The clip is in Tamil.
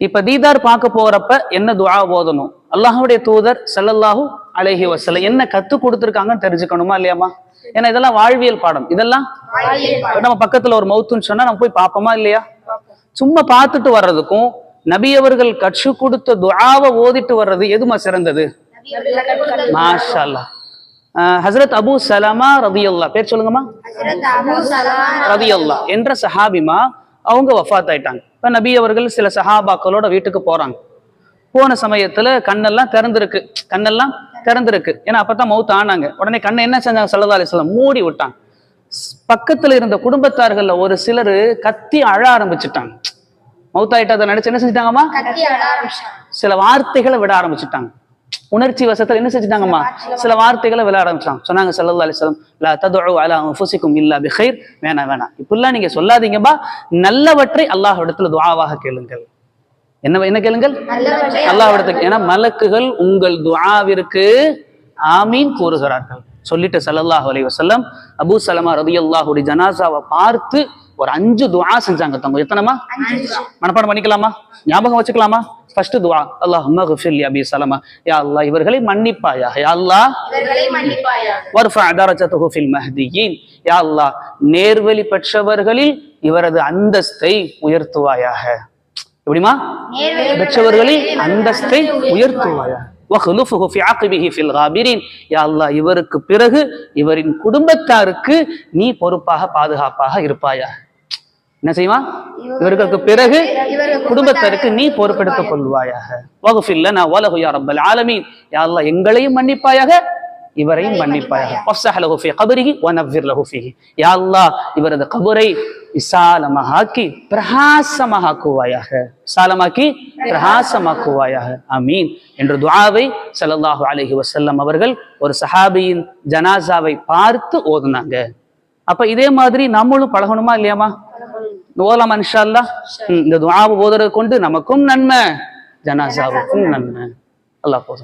இப்ப தீதார் பார்க்க போறப்ப என்ன துஆ ஓதணும்? அல்லாஹ்வுடைய தூதர் ஸல்லல்லாஹு அலைஹி வஸல்லம் என்ன கத்து கொடுத்துருக்காங்கன்னு தெரிஞ்சுக்கணுமா இல்லையாமா? ஏன்னா இதெல்லாம் வாழ்வியல் பாடம். இதெல்லாம் நம்ம பக்கத்துல ஒரு மௌத்துன்னு சொன்னா நம்ம போய் பார்ப்போமா இல்லையா? சும்மா பார்த்துட்டு வர்றதுக்கும் நபி அவர்கள் கற்று கொடுத்த துஆவை ஓதிட்டு வர்றது எதுமா சிறந்தது? மாஷா ஹஸ்ரத் அபு சலமா ரதியல்லா பேர் சொல்லுங்கம்மா. ரதியல்லா என்ற சஹாபிமா அவங்க வஃபாத் ஆயிட்டாங்க இப்ப நபி அவர்கள் சில சஹாபாக்களோட வீட்டுக்கு போறாங்க. போன சமயத்துல கண்ணெல்லாம் திறந்திருக்கு. கண்ணெல்லாம் திறந்திருக்கு. ஏன்னா அப்பதான் மவுத் ஆனாங்க. உடனே கண்ணை என்ன செஞ்சாங்க? சல்லா அலிஸ்லாம் மூடி விட்டாங்க. பக்கத்துல இருந்த குடும்பத்தார்கள்ல ஒரு சிலர் கத்தி அழ ஆரம்பிச்சுட்டாங்க. மவுத்தாயிட்டதை நினைச்சு என்ன செஞ்சுட்டாங்கம்மா? சில வார்த்தைகளை விட ஆரம்பிச்சுட்டாங்க. உணர்ச்சி வசத்துல என்ன செஞ்சுட்டாங்கம்மா? சில வார்த்தைகளை விட ஆரம்பிச்சாங்க சொன்னாங்க அலிஸ்லாம் லா ததுஉ அலா அன்ஃபுசிக்கும் இல்லா பிகைர். வேணாம் வேணாம் இப்படிலாம் நீங்க சொல்லாதீங்கப்பா. நல்லவற்றை அல்லாஹ் இடத்துல துஆவாக கேளுங்கள். என்ன என்ன கேளுங்கள்? அல்லாஹ் இடத்துக்கு ஏன்னா மலக்குகள் உங்கள் துஆவிற்கு ஆமீன் கூறுகிறார்கள். சொல்லிட்டு ஸல்லல்லாஹு அலைஹி வஸல்லம் அபூ சலமா ரலியல்லாஹுடைய ஜனாசாவை பார்த்து ஒரு அஞ்சு துஆ செஞ்சாங்க தங்க. எத்தனைமா மனப்பாடம் பண்ணிக்கலாமா? ஞாபகம் வச்சுக்கலாமா? ஃபர்ஸ்ட் துஆ. அல்லாஹும்ம கிஃபிர் லி அபி சலமா. யா அல்லாஹ் இவர்களை மன்னிப்பாயா? யா அல்லாஹ். வர்ஃபா தரஜத்துஹு ஃபில் மஹ்தியீன். யா அல்லாஹ் நேர்வழி பெற்றவர்களில் இவரது அந்தஸ்தை உயர்த்துவாயாக. எப்படிமா பெற்றவர்களில் அந்தஸ்தை உயர்த்துவாயாக. அல்லாஹ் இவருக்கு பிறகு இவரின் குடும்பத்தாருக்கு நீ பொறுப்பாக பாதுகாப்பாக இருப்பாயா என்ன செய்வா இவர்களுக்கு பிறகு குடும்பத்தாருக்கு நீ பொறுப்பெடுத்துக் கொள்வாயாக. வகுஃபில் லனா வலஹு யா ரப்பல் ஆலமீன். யா அல்லாஹ் எங்களையும் மன்னிப்பாயாக இவரையும் மன்னிப்பாயாக. வஃப்ஸஹ் லஹு ஃபீ கபரிஹி வ நவ்விர் லஹு ஃபீஹி யா அல்லாஹ் இவரது கபரை விசாலமாக்கி பிரகாசமாக்குவாயாக விசாலமாக்கி பிரகாசமாக்குவாயாக ஆமீன் என்ற துஆவை ஸல்லல்லாஹு அலைஹி வஸல்லம் அவர்கள் ஒரு சஹாபியின் ஜனாசாவை பார்த்து ஓதுனாங்க அப்ப இதே மாதிரி நம்மளும் பழகணுமா இல்லையாமா ஓதலாமா இன்ஷா அல்லாஹ் ம், இந்த துஆவை ஓதுறது கொண்டு நமக்கும் நன்மை. ஜனாசாவுக்கும் நன்மை. அல்லாஹ் போதும்.